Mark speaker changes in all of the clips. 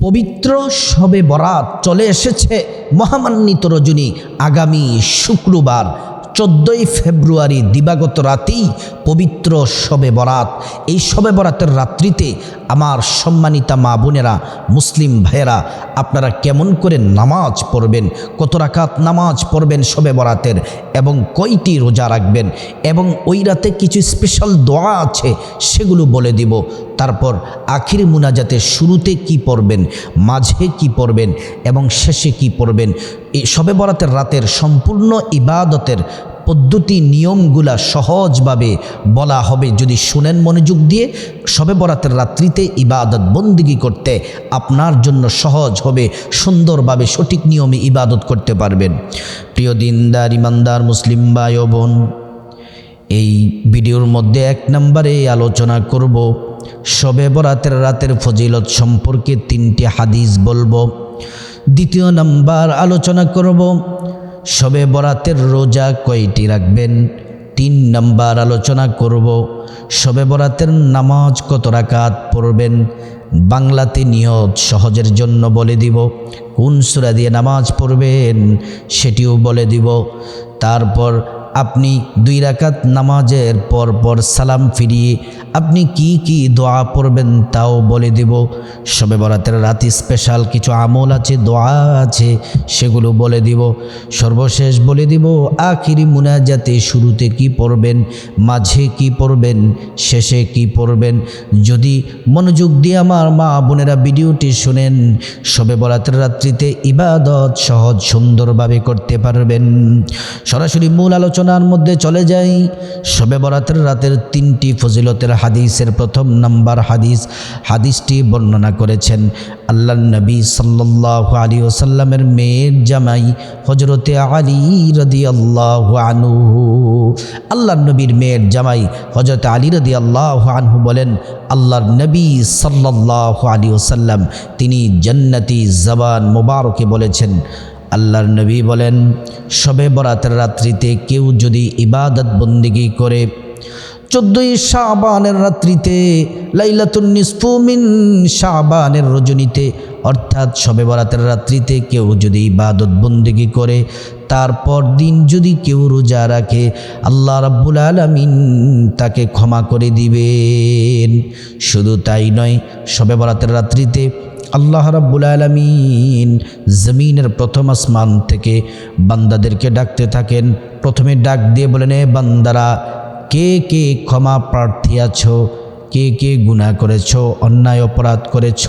Speaker 1: পবিত্র সবে বরাত চলে এসেছে মহামান্বিত রজনী আগামী শুক্রবার, চোদ্দোই ফেব্রুয়ারি দিবাগত রাতেই পবিত্র শবে বরাত। এই শবে বরাতের রাত্রিতে আমার সম্মানিতা মা বোনেরা, মুসলিম ভাইয়েরা, আপনারা কেমন করে নামাজ পড়বেন, কত রাকাত নামাজ পড়বেন শবে বরাতের, এবং কয়টি রোজা রাখবেন, এবং ওই রাতে কিছু স্পেশাল দোয়া আছে, সেগুলো বলে দিব। তারপর আখির মুনাজাতের শুরুতে কি পড়বেন, মাঝে কি পড়বেন, এবং শেষে কি পড়বেন, এই শবে বরাতের রাতের সম্পূর্ণ ইবাদতের পদ্ধতি, নিয়মগুলা সহজভাবে বলা হবে যদি শুনেন মনোযোগ দিয়ে। শবে বরাতের রাত্রিতে ইবাদত বন্দিগি করতে আপনার জন্য সহজ হবে, সুন্দরভাবে সঠিক নিয়মে ইবাদত করতে পারবেন। প্রিয় দিনদার, ইমানদার, মুসলিম ভাই বোন এই ভিডিওর মধ্যে এক নম্বরে আলোচনা করব শবে বরাতের রাতের ফজিলত সম্পর্কে তিনটি হাদিস বলব। দ্বিতীয় নাম্বার আলোচনা করব শবে বরাতের রোজা কয়টি রাখবেন? তিন নাম্বার আলোচনা করব শবে বরাতের নামাজ কত রাকাত পড়বেন? বাংলাতে নিয়ত সহজের জন্য বলে দিব, কোন সুরা দিয়ে নামাজ পড়বেন সেটিও বলে দিব। তারপর আপনি দুই রাকাত নামাজের পর পর সালাম ফিরিয়ে আপনি কি কি দোয়া পড়বেন তাও বলে দেব। সবে বরাতের রাতে স্পেশাল কিছু আমল আছে, দোয়া আছে, সেগুলো বলে দিব। সর্বশেষ বলে দিব, আখিরি মুনাজাতে শুরুতে কি পড়বেন, মাঝে কি পড়বেন, শেষে কি পড়বেন? যদি মনোযোগ দিয়ে আমার মা বোনেরা ভিডিওটি শুনেন, সবে বরাতের রাত্রিতে ইবাদত সহজ সুন্দরভাবে করতে পারবেন। সরাসরি মূল আলোচনার মধ্যে চলে যাই। শবে বরাতের রাতের তিনটি ফজিলতের হাদিসের প্রথম নাম্বার হাদিস, হাদিসটি বর্ণনা করেছেন আল্লাহ নবী সাল্লাহ আলী ওসাল্লামের মেয়ের জামাই হজরতে আলী রদি আল্লাহ আনহু। আল্লাহ নবীর মেয়ের জামাই হজরত আলী রদি আল্লাহ আনহু বলেন, আল্লাহর নবী সাল্লাহ আলী ওসাল্লাম তিনি জান্নাতি জবান মোবারকে বলেছেন। আল্লাহর নবী বলেন, শবে বরাতের রাত্রিতে কেউ যদি ইবাদত বন্দিগি করে, চোদ্দই শাবানের রাত্রিতে লাইলাতুন নিসফুমিন শাবানের রজনীতে, অর্থাৎ শবে বরাতের রাত্রিতে কেউ যদি ইবাদত বন্দিগি করে, তারপর দিন যদি কেউ রোজা রাখে, আল্লাহ রাব্বুল আলমিন তাকে ক্ষমা করে দিবেন। শুধু তাই নয়, শবে বরাতের রাত্রিতে আল্লাহ রাব্বুল আলমিন জমিনের প্রথম আসমান থেকে বান্দাদেরকে ডাকতে থাকেন। প্রথমে ডাক দিয়ে বলেন, এ বান্দারা, কে কে ক্ষমা প্রার্থী আছো? কে কে গুণা করেছ, অন্যায়, অপরাধ করেছ?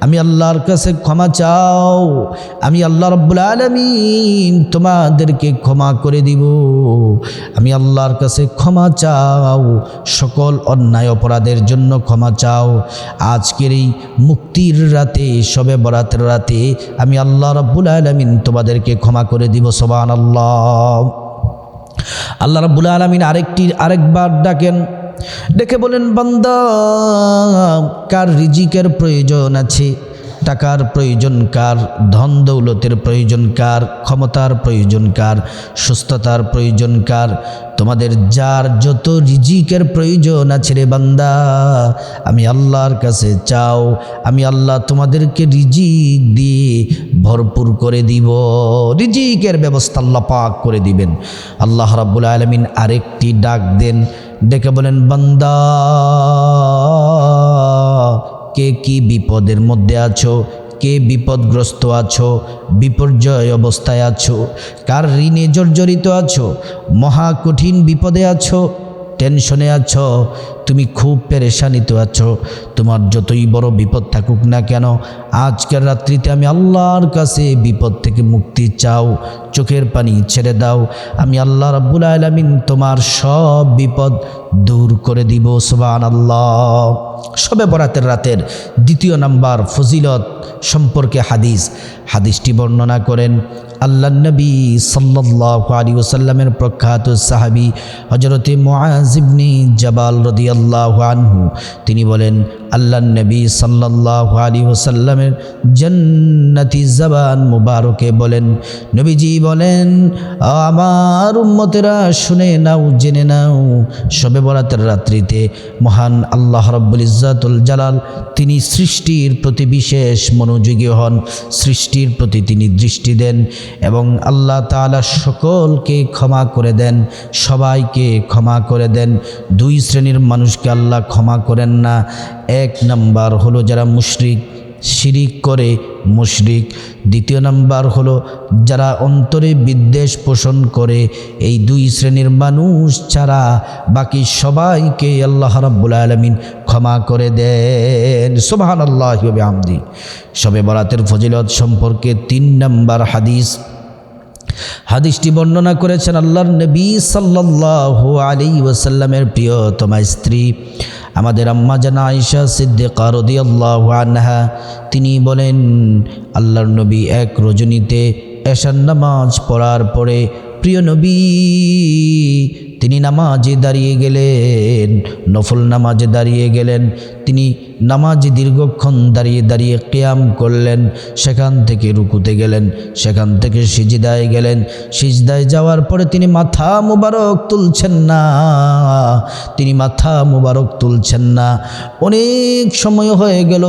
Speaker 1: আমি আল্লাহর কাছে ক্ষমা চাও। আমি আল্লাহ রব্বুল আলমিন তোমাদেরকে ক্ষমা করে দিব। আমি আল্লাহর কাছে ক্ষমা চাও। সকল অন্যায়, অপরাধের জন্য ক্ষমা চাও। আজকের এই মুক্তির রাতে, সবে বরাতের রাতে আমি আল্লাহ রব্বুল আলমিন তোমাদেরকে ক্ষমা করে দিব সোবান আল্লাহ আল্লাহ রাব্বুল আলমিন আরেকটি, আরেকবার ডাকেন ডেকে বলেন, বান্দা, কার রিজিকের প্রয়োজন আছে? টাকার প্রয়োজন কার? ধন দৌলতের প্রয়োজন কার? ক্ষমতার প্রয়োজন কার? সুস্থতার প্রয়োজন কার? তোমাদের যার যত রিজিকের প্রয়োজন আছে রে বান্দা, আমি আল্লাহর কাছে চাও, আমি আল্লাহ তোমাদেরকে রিজিক দিয়ে ভরপুর করে দিব। রিজিকের ব্যবস্থা আল্লাহ পাক করে দিবেন। আল্লাহ রাব্বুল আলমিন আরেকটি ডাক দেন ডেকে বলেন, বান্দা, কে কি বিপদের মধ্যে আছো? কে বিপদগ্রস্ত আছো? বিপর্যয় অবস্থায় আছো? কার ঋণে জর্জরিত আছো? মহা কঠিন বিপদে আছো? টেনশনে আছো? তুমি খুব পেরেশানিতে আছো। তোমার যতই বড় বিপদ থাকুক না কেন, আজকের রাত্রিতে আমি আল্লাহর কাছে বিপদ থেকে মুক্তি চাও। চোখের পানি ছেড়ে দাও। আমি আল্লাহ রাব্বুল আলমিন তোমার সব বিপদ দূর করে দিব সুবান আল্লাহ সবে বরাতের রাতের দ্বিতীয় নাম্বার ফজিলত সম্পর্কে হাদিস। হাদিসটি বর্ণনা করেন আল্লাহ নবী সাল্লাহ ওসাল্লামের প্রখ্যাত সাহাবি হজরতে মোয়াজিবনি জবাল রদি আল্লাহ আনহু। তিনি বলেন আল্লাহ নবী সাল্লাহ আলী ওসাল্লামের জন্নতি জবান মুবারকে বলেন, নবীজি বলেন, আমার উম্মতেরা শুনে নাও, জেনে নাও শবে বরাতের রাত্রিতে মহান আল্লাহ রব্বুল ইজ্জাতুল জালাল তিনি সৃষ্টির প্রতি বিশেষ মনোযোগী হন, সৃষ্টির প্রতি তিনি দৃষ্টি দেন এবং আল্লাহ তাআলা সকলকে ক্ষমা করে দেন, সবাইকে ক্ষমা করে দেন। দুই শ্রেণির মানুষকে আল্লাহ ক্ষমা করেন না এক নাম্বার হলো যারা মুশরিক, শিরিক করে মুশরিক। দ্বিতীয় নাম্বার হলো যারা অন্তরে বিদ্বেষ পোষণ করে, এই দুই শ্রেণির মানুষ ছাড়া বাকি সবাইকে আল্লাহ রাব্বুল আলমিন ক্ষমা করে দেন। সুবাহান আল্লাহ আমদি সবে বরাতের ফজিলত সম্পর্কে তিন নাম্বার হাদিস হাদিসটি বর্ণনা করেছেন আল্লাহর নবী সাল্লাল্লাহু আলী ওয়াসাল্লামের প্রিয়তমা স্ত্রী। আমাদের আম্মা জানা আয়েশা সিদ্দিকা রাদিয়াল্লাহু আনহা, তিনি বলেন, আল্লাহর নবী এক রজনীতে এশার নামাজ পড়ার পরে, প্রিয় নবী তিনি নামাজে দাঁড়িয়ে গেলেন, নফল নামাজে দাঁড়িয়ে গেলেন। তিনি নামাজে দীর্ঘক্ষণ দাঁড়িয়ে দাঁড়িয়ে কেয়াম করলেন, সেখান থেকে রুকুতে গেলেন, সেখান থেকে সিজদায় গেলেন। সিজদায় যাওয়ার পরে তিনি মাথা মুবারক তুলছেন না, তিনি মাথা মুবারক তুলছেন না। অনেক সময় হয়ে গেল,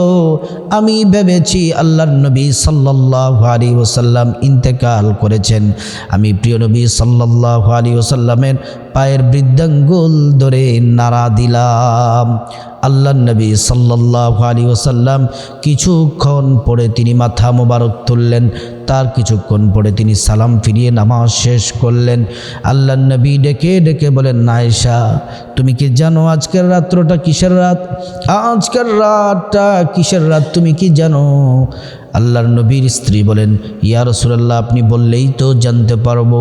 Speaker 1: আমি ভেবেছি আল্লাহর নবী সাল্লাহ আলী ওসাল্লাম ইন্তেকাল করেছেন। আমি প্রিয় নবী সাল্লাহ আলী ওসাল্লামের পায়ের বৃদ্ধাঙ্গুল ধরে নাড়া দিলাম। আল্লাহ নবী সাল্লাহ আলী ওসাল্লাম কিছুক্ষণ পরে তিনি মাথা মোবারক তুললেন। তার কিছুক্ষণ পরে তিনি সালাম ফিরিয়ে নামাজ শেষ করলেন। আল্লাহ নবী ডেকে ডেকে বলেন নায়সা তুমি কি জানো আজকের রাত্রটা কিসের রাত? আজকের রাতটা কিসের রাত? তুমি কি জানো আল্লাহর নবীর স্ত্রী বলেন, ইয়া রসুলাল্লাহ, আপনি বললেই তো জানতে পারব।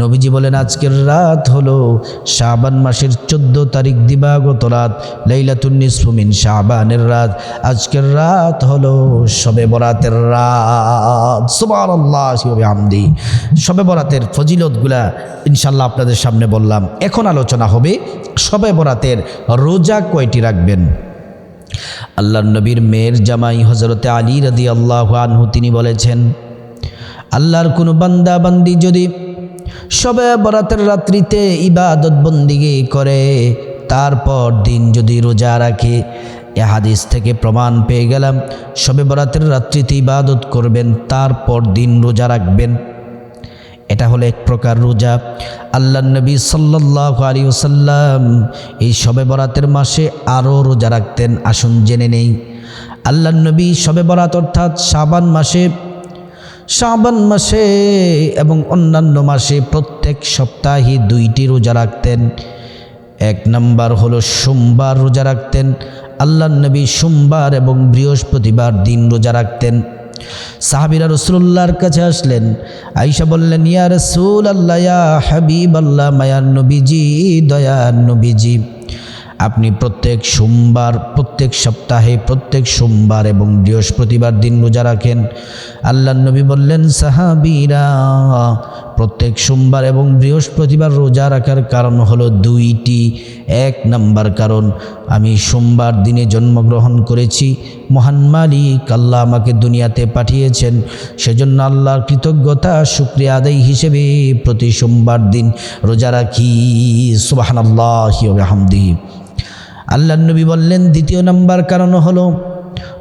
Speaker 1: নবীজি বলেন, আজকের রাত হলো শাবান মাসের চোদ্দ তারিখ দিবাগত রাত লাইলাতুন্নিসমিন শাবানের রাত। আজকের রাত হলো শবে বরাতের রাত। সুবার আল্লাহ আমদি শবে বরাতের ফজিলতগুলা ইনশাল্লাহ আপনাদের সামনে বললাম। এখন আলোচনা হবে শবে বরাতের রোজা কয়টি রাখবেন? আল্লাহ নবীর মেয়ের জামাই হজরতে আলী রাদি আল্লাহ আনহু, তিনি বলেছেন, আল্লাহর কোনো বান্দা বান্দি যদি সবে বরাতের রাত্রিতে ইবাদত বন্দিগি করে, তারপর দিন যদি রোজা রাখে, এ হাদিস থেকে প্রমাণ পেয়ে গেলাম, সবে বরাতের রাত্রিতে ইবাদত করবেন, তারপর দিন রোজা রাখবেন। এটা হলো এক প্রকার রোজা। আল্লাহ নবী সাল্লাহ আলী ওসাল্লাম এই শবে বরাতের মাসে আরও রোজা রাখতেন, আসুন জেনে নেই। আল্লাহ নবী শবে বরাত অর্থাৎ শাবান মাসে শাবান মাসে এবং অন্যান্য মাসে প্রত্যেক সপ্তাহে দুইটি রোজা রাখতেন। এক নম্বর হলো সোমবার রোজা রাখতেন। আল্লাহ নবী সোমবার এবং বৃহস্পতিবার দিন রোজা রাখতেন। সাহাবিরা রসুল্লাহর কাছে আসলেন। আইসা বললেন, ইয়া রসুল আল্লাহ হাবিব আল্লাহ মায়ার নবীজি। আপনি প্রত্যেক সোমবার, প্রত্যেক সপ্তাহে, প্রত্যেক সোমবার এবং বৃহস্পতিবার দিন রোজা রাখেন। আল্লাহ নবী বললেন, সাহাবিরা প্রত্যেক সোমবার এবং বৃহস্পতিবার রোজা রাখার কারণ হলো দুইটি। এক নাম্বার কারণ, আমি সোমবার দিনে জন্মগ্রহণ করেছি। মহান মালিক আল্লাহ আমাকে দুনিয়াতে পাঠিয়েছেন। সেজন্য আল্লাহর কৃতজ্ঞতা, শুক্রিয়া আদায় হিসেবে প্রতি সোমবার দিন রোজা রাখি। সুবাহান আল্লাহ হামদিহি আল্লাহ নবী বললেন, দ্বিতীয় নাম্বার কারণ হলো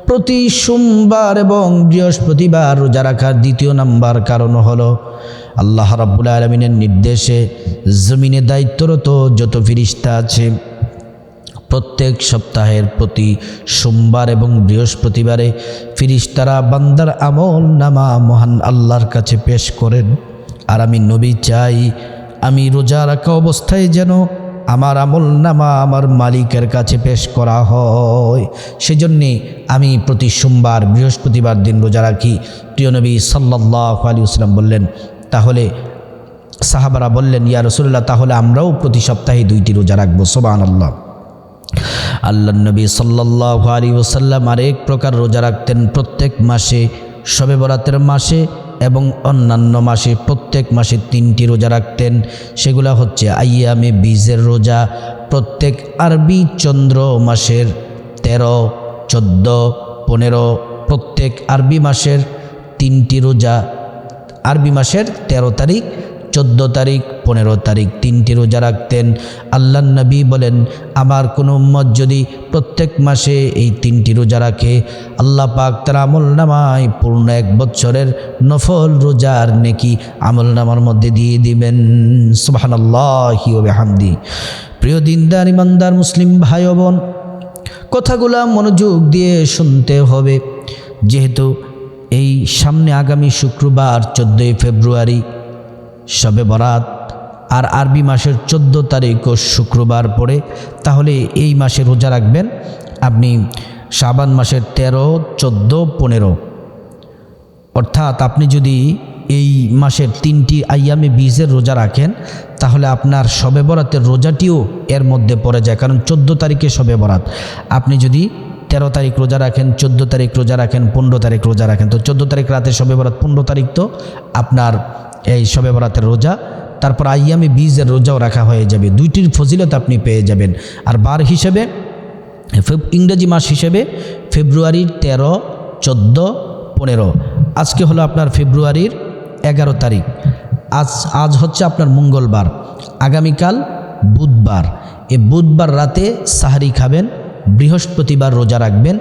Speaker 1: প্রতি সোমবার এবং বৃহস্পতিবার রোজা রাখার দ্বিতীয় নাম্বার কারণ হলো আল্লাহ রাব্বুল আলমিনের নির্দেশে জমিনে দায়িত্বরত যত ফিরিস্তা আছে, প্রত্যেক সপ্তাহের প্রতি সোমবার এবং বৃহস্পতিবারে ফিরিস্তারা বান্দার আমল নামা মহান আল্লাহর কাছে পেশ করেন। আর আমি নবী চাই, আমি রোজা রাখা অবস্থায় যেন আমার আমল নামা আমার মালিকের কাছে পেশ করা হয়। সেজন্যে আমি প্রতি সোমবার, বৃহস্পতিবার দিন রোজা রাখি। প্রিয় নবী সাল্লাহ আলী ইসলাম বললেন তাহলে সাহাবারা বললেন, ইয়া রসুল্লাহ তাহলে আমরাও প্রতি সপ্তাহে দুইটি রোজা রাখব। সোবান আল্লাহ আল্লাহ নবী সাল্লাহ আলী ওসাল্লাম আরেক প্রকার রোজা রাখতেন প্রত্যেক মাসে শবে বরাতের মাসে এবং অন্যান্য মাসে প্রত্যেক মাসে তিনটি রোজা রাখতেন। সেগুলো হচ্ছে আইয়ামে বীজের রোজা, প্রত্যেক আরবি চন্দ্র মাসের তেরো, চোদ্দ, পনেরো, প্রত্যেক আরবি মাসের তিনটি রোজা আরবি মাসের ১৩ তারিখ, চোদ্দ তারিখ, পনেরো তারিখ তিনটি রোজা রাখতেন। আল্লাহ নবী বলেন, আমার কোনো উম্মত যদি প্রত্যেক মাসে এই তিনটি রোজা রাখে, আল্লাহ পাক তার আমল নামায় পূর্ণ এক বছরের নফল রোজার নেকি আমল নামার মধ্যে দিয়ে দিবেন। সুবাহান্লাহি হামদি প্রিয় দিনদার, ইমানদার, মুসলিম ভাই বোন, কথাগুলা মনোযোগ দিয়ে শুনতে হবে। যেহেতু এই সামনে আগামী শুক্রবার চোদ্দোই ফেব্রুয়ারি শবে বরাত, আর আরবি মাসের চোদ্দ তারিখ ও শুক্রবার পড়ে, তাহলে এই মাসে রোজা রাখবেন আপনি শাবান মাসের তেরো, চোদ্দ, পনেরো। অর্থাৎ আপনি যদি এই মাসের তিনটি আইয়ামে বীজের রোজা রাখেন, তাহলে আপনার শবে বরাতের রোজাটিও এর মধ্যে পড়ে যায়, কারণ চোদ্দ তারিখে শবে বরাত। আপনি যদি তেরো তারিখ রোজা রাখেন, চোদ্দ তারিখ রোজা রাখেন, পনেরো তারিখ রোজা রাখেন। তো চোদ্দ তারিখ রাতে সবে বরাত, পনেরো তারিখ তো আপনার এই সবে বরাতের রোজা। তারপর আইয়ামে বীজের রোজাও রাখা হয়ে যাবে। দুইটির ফজিলত আপনি পেয়ে যাবেন। আর বার হিসেবে ইংরেজি মাস হিসেবে ফেব্রুয়ারির তেরো, চোদ্দ, পনেরো। আজকে হলো আপনার ফেব্রুয়ারির এগারো তারিখ। আজ আজ হচ্ছে আপনার মঙ্গলবার। আগামীকাল বুধবার। এ বুধবার রাতে সাহারি খাবেন বৃহস্পতিবার রোজা রাখবেন,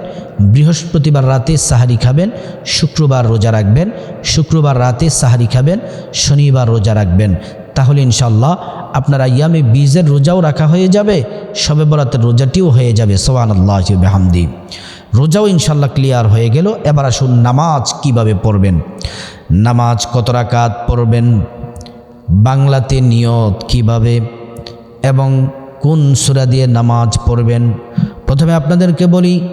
Speaker 1: বৃহস্পতিবার রাতে সাহারি খাবেন, শুক্রবার রোজা রাখবেন, শুক্রবার রাতে সাহারি খাবেন, শনিবার রোজা রাখবেন। তাহলে ইনশাল্লাহ আপনার আয়ামে বীজের রোজাও রাখা হয়ে যাবে শবে বরাতের রোজাটিও হয়ে যাবে সোহান আল্লাহ বেহামদি। রোজাও ইনশাল্লাহ ক্লিয়ার হয়ে গেল, এবার আসুন নামাজ কীভাবে পড়বেন। নামাজ কত রাকাত পড়বেন, বাংলাতে নিয়ত কীভাবে, এবং কোন সুরা দিয়ে নামাজ পড়বেন প্রথমে আপনাদেরকে বলি,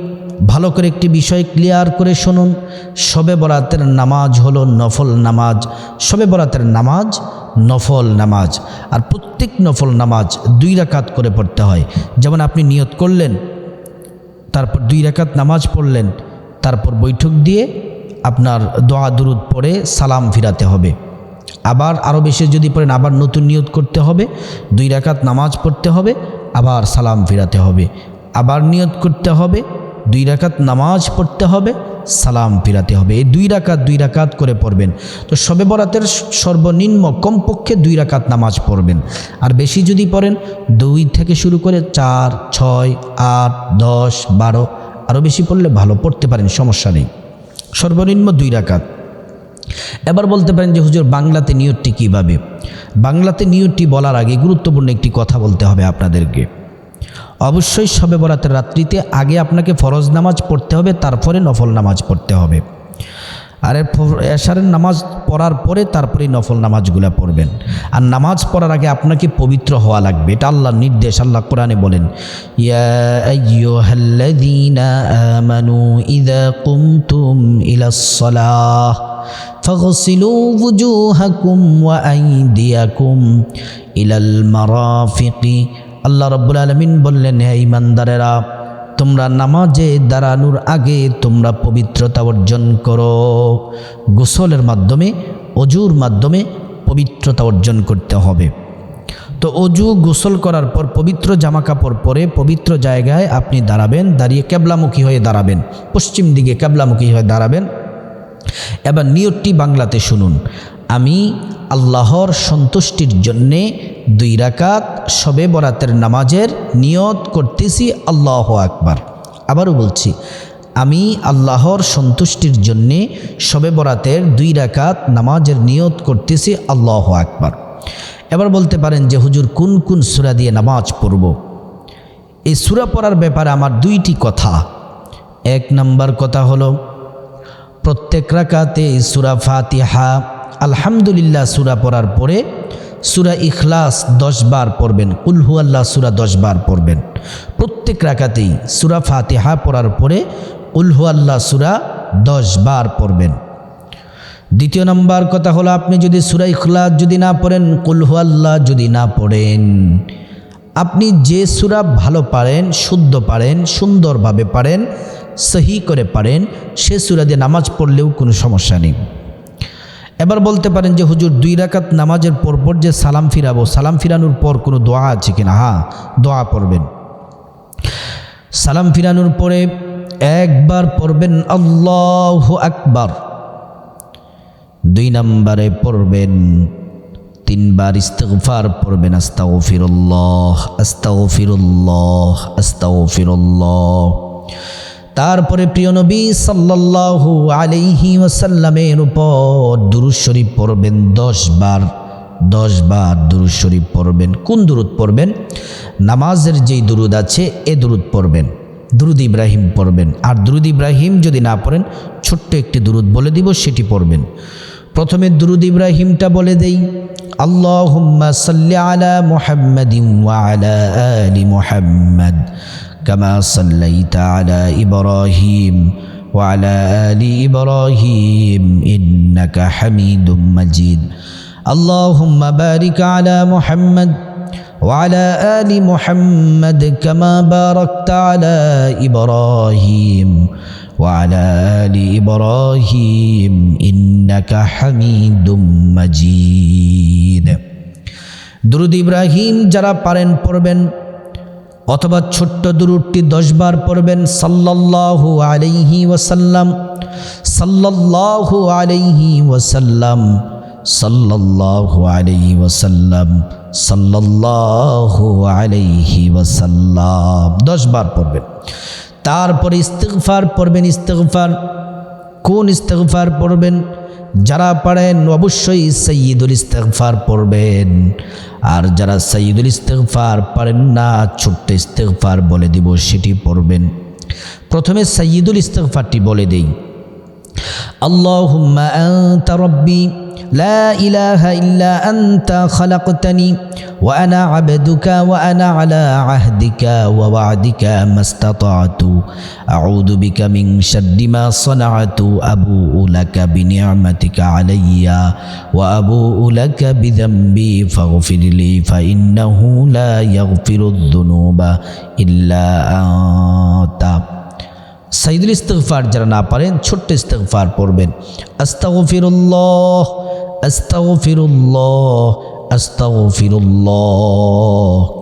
Speaker 1: ভালো করে একটি বিষয় ক্লিয়ার করে শুনুন। শবে বরাতের নামাজ হলো নফল নামাজ। শবে বরাতের নামাজ নফল নামাজ। আর প্রত্যেক নফল নামাজ দুই রাকাত করে পড়তে হয়। যেমন আপনি নিয়ত করলেন, তারপর দুই রাকাত নামাজ পড়লেন, তারপর বৈঠক দিয়ে আপনার দোয়া দুরুদ পড়ে সালাম ফিরাতে হবে। আবার আরও বেশি যদি পড়েন, আবার নতুন নিয়ত করতে হবে, দুই রাকাত নামাজ পড়তে হবে, আবার সালাম ফিরাতে হবে। আবার নিয়ত করতে হবে, দুই রাকাত নামাজ পড়তে হবে, সালাম ফিরাতে হবে। এই দুই রাকাত দুই রাকাত করে পড়বেন। তো সবে বরাতের সর্বনিম্ন কমপক্ষে দুই রাকাত নামাজ পড়বেন। আর বেশি যদি পড়েন, দুই থেকে শুরু করে চার, ছয়, আট, দশ, বারো আরও বেশি পড়লে ভালো, পড়তে পারেন, সমস্যা নেই। সর্বনিম্ন দুই রাকাত। এবার বলতে পারেন যে, হুজুর, বাংলাতে নিয়তটি কীভাবে? বাংলাতে নিয়তটি বলার আগে গুরুত্বপূর্ণ একটি কথা বলতে হবে আপনাদেরকে। অবশ্যই সবে বরাতের রাত্রিতে আগে আপনাকে ফরজ নামাজ পড়তে হবে তারপরে নফল নামাজ পড়তে হবে আর এর ফ- এশারের নামাজ পড়ার পরে তারপরেই নফল নামাজগুলো পড়বেন আর নামাজ পড়ার আগে আপনাকে পবিত্র হওয়া লাগবে এটা আল্লাহর নির্দেশ আল্লাহ কোরআনে বলেন ইয়া আইয়ুহাল্লাযীনা আমানু ইযা কুমতুম ইলাস সালাহ فاغسلوا وجوهكم وأيديكم إلى المرافق আল্লাহ রব্বুল আলমিন বললেন, হে ইমানদারেরা তোমরা নামাজে দাঁড়ানোর আগে তোমরা পবিত্রতা অর্জন করো। গোসলের মাধ্যমে, অজুর মাধ্যমে পবিত্রতা অর্জন করতে হবে। তো অজু, গোসল করার পর পবিত্র জামা কাপড় পরে পবিত্র জায়গায় আপনি দাঁড়াবেন, দাঁড়িয়ে ক্যাবলামুখী হয়ে দাঁড়াবেন। পশ্চিম দিকে ক্যাবলামুখী হয়ে দাঁড়াবেন। এবার নিয়তটি বাংলাতে শুনুন। আমি আল্লাহর সন্তুষ্টির জন্যে দুই রাকাত শবে বরাতের নামাজের নিয়ত করতেছি আল্লাহ আকবার। আবারও বলছি, আমি আল্লাহর সন্তুষ্টির জন্যে শবে বরাতের দুই রাকাত নামাজের নিয়ত করতেছি আল্লাহ আকবার। এবার বলতে পারেন যে হুজুর, কোন কোন সুরা দিয়ে নামাজ পড়ব? এই সুরা পড়ার ব্যাপারে আমার দুইটি কথা। এক নম্বর কথা হলো, প্রত্যেক রাকাতে সুরা ফাতিহা, আলহামদুলিল্লাহ সুরা পড়ার পরে সুরা ইখলাস দশ বার পড়বেন কুলহু আল্লাহ সুরা দশ বার পড়বেন। প্রত্যেক রাকাতেই সুরা ফাতিহা পড়ার পরে উলহু আল্লাহ সুরা দশ বার পড়বেন। দ্বিতীয় নম্বর কথা হলো, আপনি যদি সুরা ইখলাস যদি না পড়েন কুলহু আল্লাহ যদি না পড়েন, আপনি যে সুরা ভালো পারেন, শুদ্ধ পারেন, সুন্দরভাবে পারেন, সহি করে পারেন, সে সুরা দিয়ে নামাজ পড়লেও কোনো সমস্যা নেই। এবার বলতে পারেন যে হুজুর দুই রাকাত নামাজের পরপর যে সালাম ফিরাবো, সালাম ফিরানোর পর কোনো দোয়া আছে কিনা? হ্যাঁ দোয়া পড়বেন। সালাম ফিরানোর পরে একবার পড়বেন, আল্লাহ আকবার। দুই নম্বরে পড়বেন, তিনবার ইস্তেগফার পড়বেন, আস্তাগফিরুল্লাহ আস্তাগফিরুল্লাহ আস্তাগফিরুল্লাহ। তারপরে প্রিয় নবী সাল্লাল্লাহু আলাইহি ওয়াসাল্লামের উপর দুরূদ শরীফ পড়বেন, দশ বার দশ বার দুরূদ শরীফ পড়বেন। কোন দুরুদ পড়বেন? নামাজের যেই দুরুদ আছে, এ দুরুদ পড়বেন। দুরুদ ইব্রাহিম পড়বেন। আর দুরুদ ইব্রাহিম যদি না পড়েন, ছোট্ট একটি দুরুদ বলে দিব, সেটি পড়বেন। প্রথমে দুরুদ ইব্রাহিমটা বলে দেই, আল্লাহুম্মা সাল্লি আলা মুহাম্মাদিন ওয়া আলা আলি মুহাম্মাদ। কামা সাল্লাইতা আলা ইব্রাহিম ওয়া আলা আলি ইব্রাহিম ইন্নাকা হামিদুম মাজিদ আল্লাহুম্মা বারিক আলা মুহাম্মাদ وعلى آل محمد كما باركت على إبراهيم وعلى آل إبراهيم إنك حميد مجيد দুরুদ ইব্রাহিম যারা পারেন পড়বেন অথবা ছোট্ট দুরুদটি দশবার পড়বেন, সাল্লাল্লাহু আলাইহি ওয়াসাল্লাম, সাল্লাল্লাহু আলাইহি ওয়াসাল্লাম, সাল্লাল্লাহু আলাইহি ওয়াসাল্লাম, সাল্লাল্লাহু আলাইহি ওয়াসাল্লাম। দশ বার পড়বেন। তারপরে ইস্তেগফার পড়বেন, ইস্তেগফার, কোন ইস্তেগফার পড়বেন? যারা পারেন অবশ্যই সৈয়দুল ইস্তেকফার পড়বেন। আর যারা সৈয়দুল ইস্তেকফার পারেন না, ছোট্ট ইস্তেকফার বলে দিব, সেটি পড়বেন। প্রথমে সৈয়দুল ইস্তেকফারটি বলে দিই। আল্লাহ আন্তা তারব্বী لا إله إلا أنت خلقتني وأنا عبدك وأنا على عهدك ووعدك ما استطعت أعوذ بك من شر ما صنعت أبوء لك بنعمتك علي وأبوء لك بذنبي فاغفر لي فإنه لا يغفر الذنوب إلا أنت সাইদুল ইস্তেগফার যারা না পারেন ছোট্ট ইস্তেগফার পড়বেন আস্তাগফিরুল্লাহ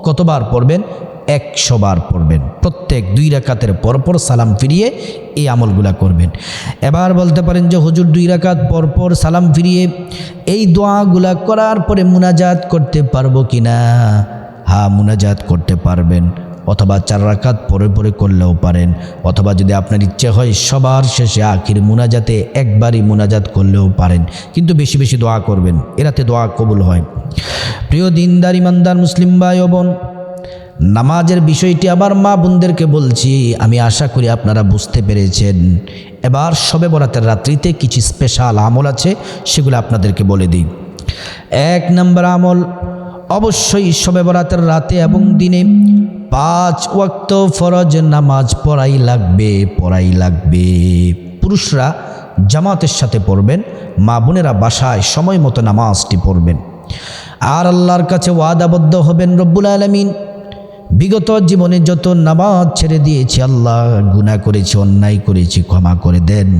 Speaker 1: কতবার পড়বেন? একশো বার পড়বেন। প্রত্যেক দুই রাকাতের পরপর সালাম ফিরিয়ে এই আমলগুলা করবেন। এবার বলতে পারেন যে হুজুর দুই রাকাত পরপর সালাম ফিরিয়ে এই দোয়াগুলা করার পরে মুনাজাত করতে পারব কি না হ্যাঁ মুনাজাত করতে পারবেন। অথবা চার রাকাত পরে পরে করলেও পারেন। অথবা যদি আপনার ইচ্ছে হয় সবার শেষে আখির মুনাজাতে একবারই মুনাজাত করলেও পারেন। কিন্তু বেশি বেশি দোয়া করবেন, এরাতে দোয়া কবুল হয়। প্রিয় দিনদার, ইমানদার মুসলিম ভাই বোন, নামাজের বিষয়টি আবার মা বোনদেরকে বলছি, আমি আশা করি আপনারা বুঝতে পেরেছেন। এবার সবে বরাতের রাত্রিতে কিছু স্পেশাল আমল আছে, সেগুলো আপনাদেরকে বলে দিই। এক নম্বর আমল অবশ্যই সবে বরাতের রাতে এবং দিনে পাঁচ ওয়াক্ত ফরজ নামাজ পড়াই লাগবে পড়াই লাগবে। পুরুষরা জামাতের সাথে পড়বেন, মা বোনেরা বাসায় সময় মতো নামাজটি পড়বেন। আর আল্লাহর কাছে ওয়াদাবদ্ধ হবেন রব্বুল আলমিন। বিগত জীবনে যত নামাজ ছেড়ে দিয়েছি, আল্লাহ গুনাহ করেছি, অন্যায় করেছি, ক্ষমা করে দেন।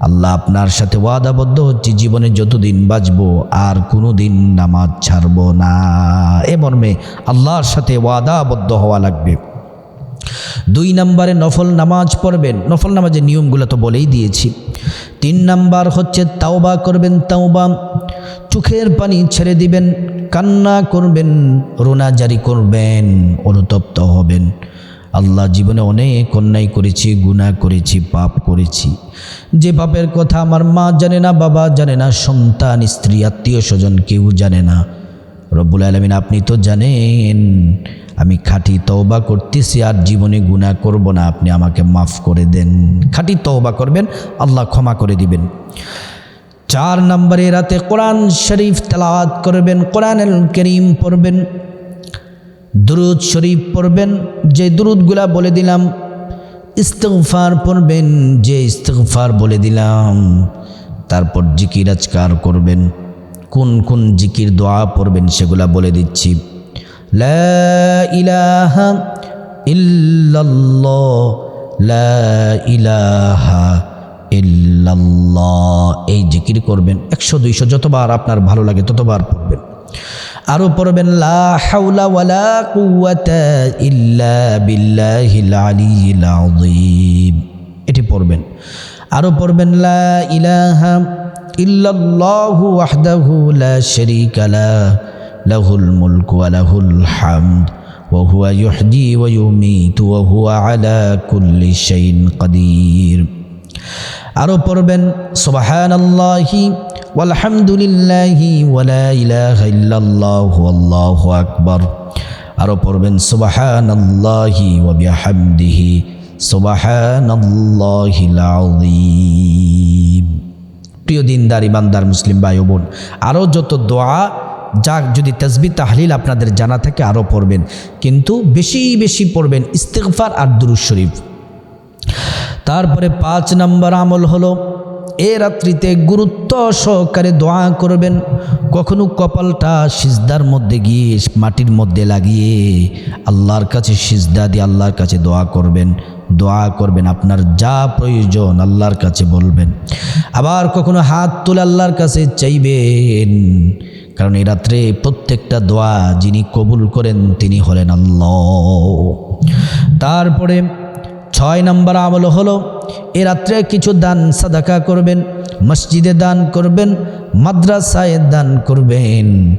Speaker 1: আল্লাহ আপনার সাথে ওয়াদাবদ্ধ হচ্ছে, জীবনে যতদিন বাঁচবো আর কোনো দিন নামাজ ছাড়বো না। এ মর্মে আল্লাহর সাথে ওয়াদাবদ্ধ হওয়া লাগবে। দুই নম্বরে নফল নামাজ পড়বেন। নফল নামাজের নিয়মগুলো তো বলেই দিয়েছি। তিন নাম্বার হচ্ছে তাওবা করবেন, তাওবা। চোখের পানি ছেড়ে দিবেন, কান্না করবেন, রোনা জারি করবেন, অনুতপ্ত হবেন। আল্লাহ জীবনে অনেক অন্যায় করেছি, গুনাহ করেছি, পাপ করেছি। যে পাপের কথা আমার মা জানে না, বাবা জানে না, সন্তান, স্ত্রী, আত্মীয় স্বজন কেউ জানে না। রব্বুল আলমিন, আপনি তো জানেন, আমি খাঁটি তওবা করতেছি আর জীবনে গুনাহ করব না, আপনি আমাকে মাফ করে দেন। খাঁটি তওবা করবেন, আল্লাহ ক্ষমা করে দিবেন। চার নম্বরে রাতে কোরআন শরীফ তেলাওয়াত করবেন, কোরআনুল করিম পড়বেন। দুরুদ শরীফ পড়বেন, যে দুরুদগুলা বলে দিলাম ইস্তফার পড়বেন, যে ইস্তফার বলে দিলাম, তারপর জিকির আজকার করবেন, কোন কোন জিকির দোয়া পড়বেন সেগুলা বলে দিচ্ছি। ইলাহা লা ইলাহা এই জিকির করবেন, একশো দুইশো যতবার আপনার ভালো লাগে ততবার পড়বেন। আরও পড়বেন, লা হাওলা ওয়ালা কুওয়াতা ইল্লা বিল্লাহিল আলিয়্যিল আযীম। এটি পড়বেন। আরও পড়বেন, লা ইলাহা ইল্লাল্লাহু ওয়াহদাহু লা শারীকা লা, লাহুল মুলকু ওয়া লাহুল হামদ, ওয়া হুয়া ইউহয়ি ওয়া ইউমীতু ওয়া হুয়া আলা আরও পড়বেন আল্লাহু আকবার। আরও পড়বেন, সুবহানাল্লাহি, ওয়া বিহামদিহি, সুবহানাল্লাহিল আযীম। প্রিয় দিনদার, ইমানদার মুসলিম ভাই বোন আরও যত দোয়া, যা যদি তসবি তাহলিল আপনাদের জানা থাকে আরও পড়বেন। কিন্তু বেশি বেশি পড়বেন ইস্তেগফার আর দুরুজ শরীফ। তারপরে পাঁচ নম্বর আমল হলো, এ রাত্রিতে গুরুত্ব সহকারে দোয়া করবেন, কখনো কপালটা সিজদার মধ্যে গিয়ে, মাটির মধ্যে লাগিয়ে আল্লাহর কাছে সিজদা দিয়ে আল্লাহর কাছে দোয়া করবেন। দোয়া করবেন, আপনার যা প্রয়োজন আল্লাহর কাছে বলবেন। আবার কখনো হাত তুলে আল্লাহর কাছে চাইবেন, কারণ এই রাত্রে প্রত্যেকটা দোয়া যিনি কবুল করেন তিনি হলেন আল্লাহ। তারপরে ছয় নম্বর আমল হলো, এ রাত্রে কিছু দান সাদাকা করবেন, মসজিদে দান করবেন, মাদ্রাসায় দান করবেন।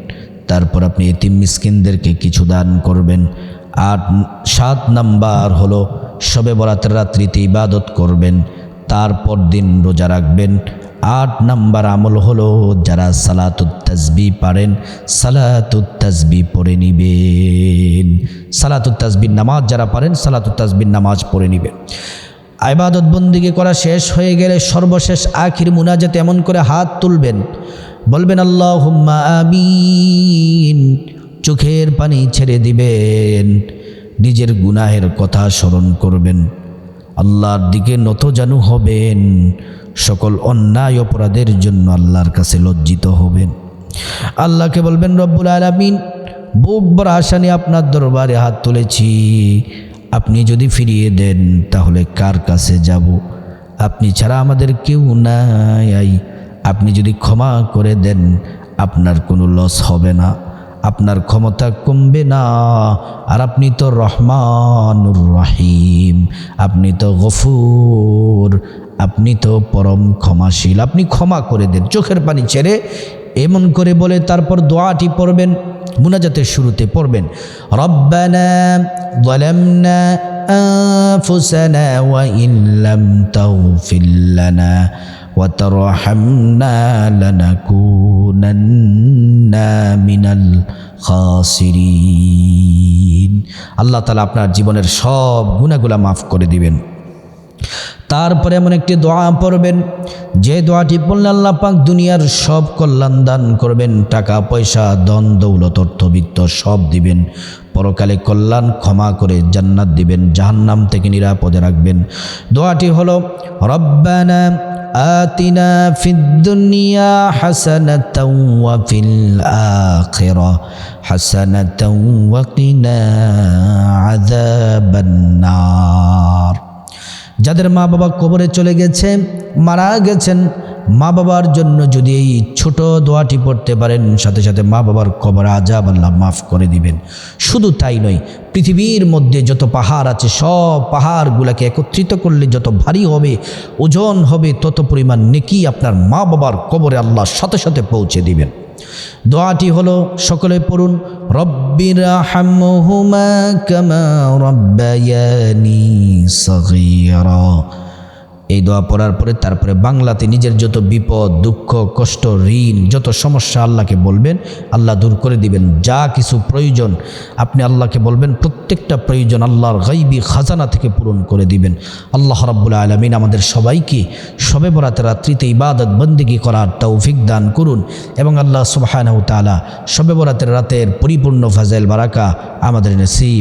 Speaker 1: তারপর আপনি এতিম মিসকিনদেরকে কিছু দান করবেন। আট, সাত নাম্বার হলো, সবে বরাতের রাত্রিতে ইবাদত করবেন, তারপর দিন রোজা রাখবেন। আট নাম্বার আমল হলো যারা সালাতুত তাজবি পারেন, সালাতুত তাজবি পড়ে নিবেন। সালাতুত তাজবির নামাজ যারা পারেন, সালাতুত তাজবির নামাজ পড়ে নিবেন। আইবাদত বন্দিকে করা শেষ হয়ে গেলে সর্বশেষ আখির মুনাজাতে এমন করে হাত তুলবেন। বলবেন আল্লাহ হুম্মা আমিন। চোখের পানি ছেড়ে দিবেন। নিজের গুনাহের কথা স্মরণ করবেন। আল্লাহর দিকে নত জানু হবেন। সকল অন্যায় অপরাধের জন্য আল্লাহর কাছে লজ্জিত হবেন। আল্লাহকে বলবেন, রব্বুল আলমিন, বুক বড় আশা নিয়ে আপনার দরবারে হাত তুলেছি। আপনি যদি ফিরিয়ে দেন, তাহলে কার কাছে যাব? আপনি ছাড়া আমাদের কেউ নাই। আপনি যদি ক্ষমা করে দেন, আপনার কোনো লস হবে না। আপনার ক্ষমতা কমবে না। আর আপনি তো রহমানুর রহিম। আপনি তো গফুর আপনি তো পরম ক্ষমাশীল আপনি ক্ষমা করে দেন চোখের পানি ছেড়ে এমন করে বলে তারপর দোয়াটি পড়বেন মুনাজাতের শুরুতে পড়বেন রব্বানা ظلمنا أنفسنا وإن لم تغفر لنا وترحمنا لنكونن من الخاسرين আল্লাহ তালা আপনার জীবনের সব গুণাগুলা মাফ করে দিবেন তারপরে এমন একটি দোয়া পড়বেন যে দোয়াটি পড়লে আল্লাহ পাক দুনিয়ার সব কল্যাণ দান করবেন টাকা পয়সা দন দৌলত অর্থবিত্ত সব দিবেন পরকালে কল্যাণ ক্ষমা করে জান্নাত দিবেন জাহান্নাম থেকে নিরাপদে রাখবেন দোয়াটি হলো রব্বানা آتنا في الدنيا حسنة وفي الآخرة حسنة وقنا عذاب النار যাদের মা বাবা কবরে চলে গেছে, মারা গেছেন, মা বাবার জন্য যদি এই ছোট দোয়াটি পড়তে পারেন, সাথে সাথে মা বাবার কবর আজাব আল্লাহ মাফ করে দিবেন। শুধু তাই নয়, পৃথিবীর মধ্যে যত পাহাড় আছে, সব পাহাড়গুলোকে একত্রিত করলে যত ভারী হবে, ওজন হবে, তত পরিমাণ নেকি আপনার মা বাবার কবরে আল্লাহ সাথে সাথে পৌঁছে দিবেন। দোয়াটি হলো সকলে পড়ুন রব্বির এই দোয়া পড়ার পরে তারপরে বাংলাতে নিজের যত বিপদ, দুঃখ, কষ্ট, ঋণ, যত সমস্যা আল্লাহকে বলবেন, আল্লাহ দূর করে দিবেন। যা কিছু প্রয়োজন আপনি আল্লাহকে বলবেন, প্রত্যেকটা প্রয়োজন আল্লাহর গাইবি খাজানা থেকে পূরণ করে দিবেন। আল্লাহ রাব্বুল আলমিন আমাদের সবাইকে সবে বরাতে রাত্রিতে ইবাদত, বন্দিগি করার তৌফিক দান করুন এবং আল্লাহ সুবাহানাউ তালা সবে বরাতের রাতের পরিপূর্ণ ফাজাইল বারাকা আমাদের নসিব।